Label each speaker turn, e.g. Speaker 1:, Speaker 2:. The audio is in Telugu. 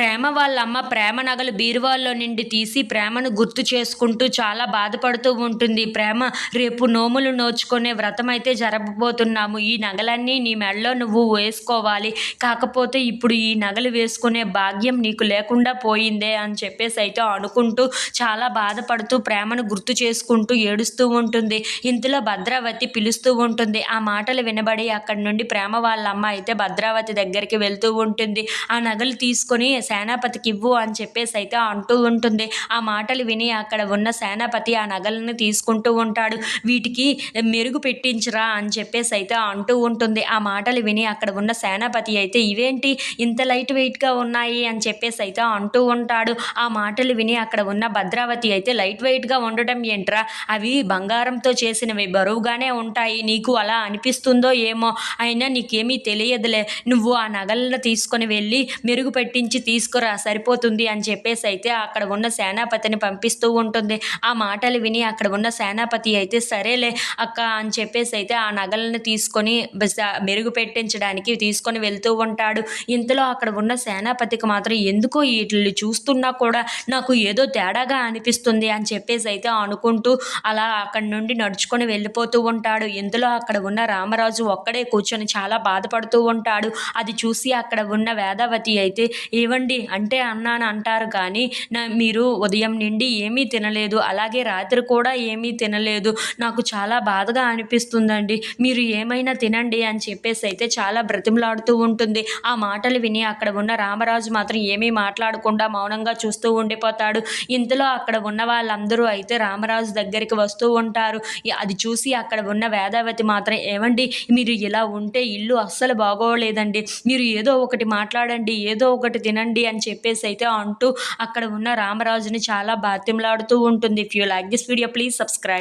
Speaker 1: ప్రేమ వాళ్ళ అమ్మ ప్రేమ నగలు బీరువాల్లో నుండి తీసి ప్రేమను గుర్తు చేసుకుంటూ చాలా బాధపడుతూ ఉంటుంది. ప్రేమ రేపు నోములు నోచుకునే వ్రతం అయితే జరగబోతున్నాము ఈ నగలన్నీ నీ మెడలో నువ్వు వేసుకోవాలి. కాకపోతే ఇప్పుడు ఈ నగలు వేసుకునే భాగ్యం నీకు లేకుండా పోయిందే అని చెప్పేసి అయితే అనుకుంటూ చాలా బాధపడుతూ ప్రేమను గుర్తు చేసుకుంటూ ఏడుస్తూ ఉంటుంది. ఇంతలో భద్రావతి పిలుస్తూ ఉంటుంది. ఆ మాటలు వినబడి అక్కడి నుండి ప్రేమ వాళ్ళ అమ్మ అయితే భద్రావతి దగ్గరికి వెళ్తూ ఉంటుంది. ఆ నగలు తీసుకొని సేనాపతికి ఇవ్వు అని చెప్పేసి అయితే అంటూ ఉంటుంది. ఆ మాటలు విని అక్కడ ఉన్న సేనాపతి ఆ నగలను తీసుకుంటూ ఉంటాడు. వీటికి మెరుగు పెట్టించరా అని చెప్పేసి అయితే అంటూ ఉంటుంది. ఆ మాటలు విని అక్కడ ఉన్న సేనాపతి అయితే ఇవేంటి? ఇంత లైట్ వెయిట్గా ఉన్నాయి అని చెప్పేసి అయితే అంటూ ఉంటాడు. ఆ మాటలు విని అక్కడ ఉన్న భద్రావతి అయితే లైట్ వెయిట్గా ఉండటం ఏంట్రా? అవి బంగారంతో చేసినవి బరువుగానే ఉంటాయి. నీకు అలా అనిపిస్తుందో ఏమో? అయినా నీకేమీ తెలియదులే. నువ్వు ఆ నగలను తీసుకొని వెళ్ళి మెరుగు పెట్టించి తీసుకురా సరిపోతుంది అని చెప్పేసి అయితే అక్కడ ఉన్న సేనాపతిని పంపిస్తూ ఉంటుంది. ఆ మాటలు విని అక్కడ ఉన్న సేనాపతి అయితే సరేలే అక్క అని చెప్పేసి అయితే ఆ నగలను తీసుకొని మెరుగుపెట్టించడానికి మెరుగు పెట్టించడానికి తీసుకొని వెళ్తూ ఉంటాడు. ఇంతలో అక్కడ ఉన్న సేనాపతికి మాత్రం ఎందుకో వీటిని చూస్తున్నా కూడా నాకు ఏదో తేడాగా అనిపిస్తుంది అని చెప్పేసి అయితే అనుకుంటూ అలా అక్కడి నుండి నడుచుకొని వెళ్ళిపోతూ ఉంటాడు. ఇంతలో అక్కడ ఉన్న రామరాజు ఒక్కడే కూర్చొని చాలా బాధపడుతూ ఉంటాడు. అది చూసి అక్కడ ఉన్న వేదావతి అయితే ఏవండి అంటే అన్నాను అంటారు కానీ నా మీరు ఉదయం నుండి ఏమీ తినలేదు అలాగే రాత్రి కూడా ఏమీ తినలేదు. నాకు చాలా బాధగా అనిపిస్తుందండి. మీరు ఏమైనా తినండి అని చెప్పేసి అయితే చాలా బ్రతిమలాడుతూ ఉంటుంది. ఆ మాటలు విని అక్కడ ఉన్న రామరాజు మాత్రం ఏమీ మాట్లాడకుండా మౌనంగా చూస్తూ ఉండిపోతాడు. ఇంతలో అక్కడ ఉన్న వాళ్ళందరూ అయితే రామరాజు దగ్గరికి వస్తూ ఉంటారు. అది చూసి అక్కడ ఉన్న వేదావతి మాత్రం ఏమండి మీరు ఇలా ఉంటే ఇల్లు అస్సలు బాగోలేదండి. మీరు ఏదో ఒకటి మాట్లాడండి ఏదో ఒకటి తినండి అని చెప్పేసి అయితే అంటూ అక్కడ ఉన్న రామరాజుని చాలా బాత్యంలాడుతూ ఉంటుంది. If you like this video please subscribe